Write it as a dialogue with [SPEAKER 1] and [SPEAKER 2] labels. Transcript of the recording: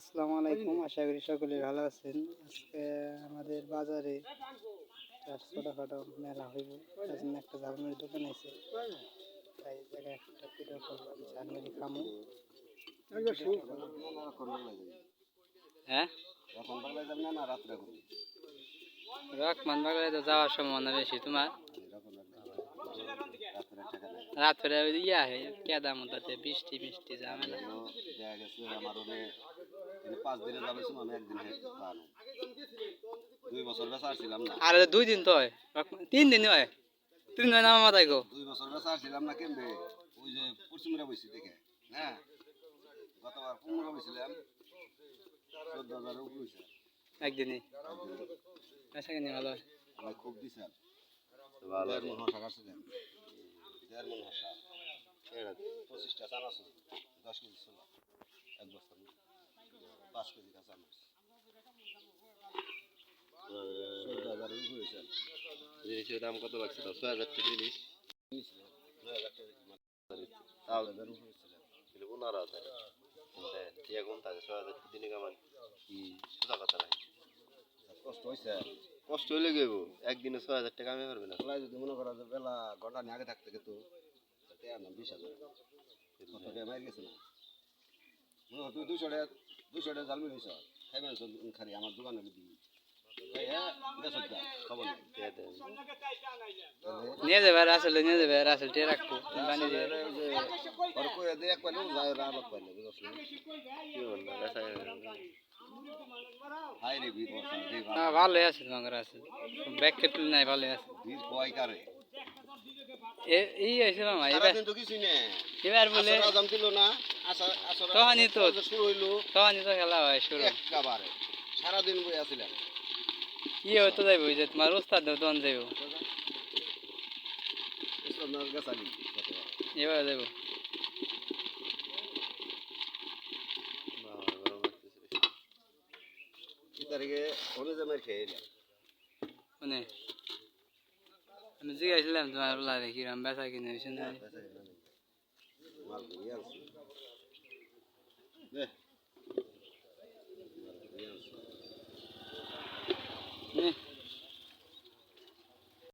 [SPEAKER 1] আসসালামু আলাইকুম আশা করি সকলে ভালো আছেন। আজকে আমাদের বাজারে ছোটোখাটো মেলা হইব। তার জন্য একটা ঝালমুড়ির দোকান আছে। তাই জায়গায় একটা পিঠা করলাম ঝালমুড়ি খামো। হ্যাঁ? রকমান বাগলায় তো যাওয়ার সম্ভাবনা বেশি। তোমার?
[SPEAKER 2] রাত্রে
[SPEAKER 1] রাত ফেরে ওই ইয়া হয় কেদা মতাতে বৃষ্টি মিষ্টি ঝামেলা।
[SPEAKER 2] আমার পাঁচ দিনে যাবে আমি একদিন দুই বছর বেচা আসছিলাম না।
[SPEAKER 1] আর দুই দিন তো হয়। তিন দিন হয়? তিন দিন আমার মাথায় গো।
[SPEAKER 2] দুই বছর বেচা আসছিলাম না কেমবে? ওই যে পশ্চিমরা বসছি দেখে হ্যাঁ গতবার পনেরো বসছিলাম চোদ্দ হাজার উপরে
[SPEAKER 1] আশা কিনি ভালো হয়।
[SPEAKER 2] আমি খুব দিছেন। দেড় মন হসা কাটছিলেন দেড় মন হসা পঁচিশটা চানাচ দশ কেজি ছিল এক বস্তা পাঁচ কেজি কাঁচা মাছ। চোদ্দ হাজার উপরে
[SPEAKER 3] জিনিসের দাম কত লাগছে ছয় হাজার টাকা জিনিস তাও
[SPEAKER 2] হাজার। উপরে
[SPEAKER 3] থাকে ছয় হাজার দিনে কামান কি সোজা কথা নাই।
[SPEAKER 2] কষ্ট হয়েছে।
[SPEAKER 3] কষ্ট হইলে গেব একদিনে ছয় হাজার টাকা আমি পারবে না
[SPEAKER 2] যদি মনে করা যে বেলা ঘণ্টা নিয়ে আগে থাকতে কিন্তু বিশ হাজার। কত টাকা মার গেছে না? মনে কর তুই দুশো টাকা দুশো টাকা জালমি হয়েছ খাই মানে খালি আমার দোকানে দিবি। হ্যাঁ
[SPEAKER 1] নিয়ে যাবে আসলে নিয়ে যাবে আসলে টিয়ে রাখব বানিয়ে দিয়ে
[SPEAKER 2] আসলে ওই যে ওর কইয়া দিয়ে এক পাইলে যায় ওরা আলোক পাইলে বুঝছ? না
[SPEAKER 3] কি বল না বেচা
[SPEAKER 2] হাই রে বীর বর্ষা যে
[SPEAKER 1] না ভালোই আছে ব্যাগ কেটে নাই ভালোই আছে। এই হয়েছিল মা এবার
[SPEAKER 2] সারাদিন তো কিছুই
[SPEAKER 1] এবার বলে
[SPEAKER 2] আসর ছিল না আসর আসর
[SPEAKER 1] তখনই তো।
[SPEAKER 2] শুরু হইল।
[SPEAKER 1] তখনই তো খেলা হয় শুরু।
[SPEAKER 2] একেবারে। সারাদিন বই আসিলেন
[SPEAKER 1] কি হতো যাইব যে তোমার উস্তাদ তখন যাইব।
[SPEAKER 2] ইসলাম গেছালি গতবার
[SPEAKER 1] এবার যাইব।
[SPEAKER 2] তারিখে অনেক জামের খেয়ে
[SPEAKER 1] মানে আমি জিজ্ঞাসিলাম তোমার লাগে কিরম বেচা কিনে হয়েছে না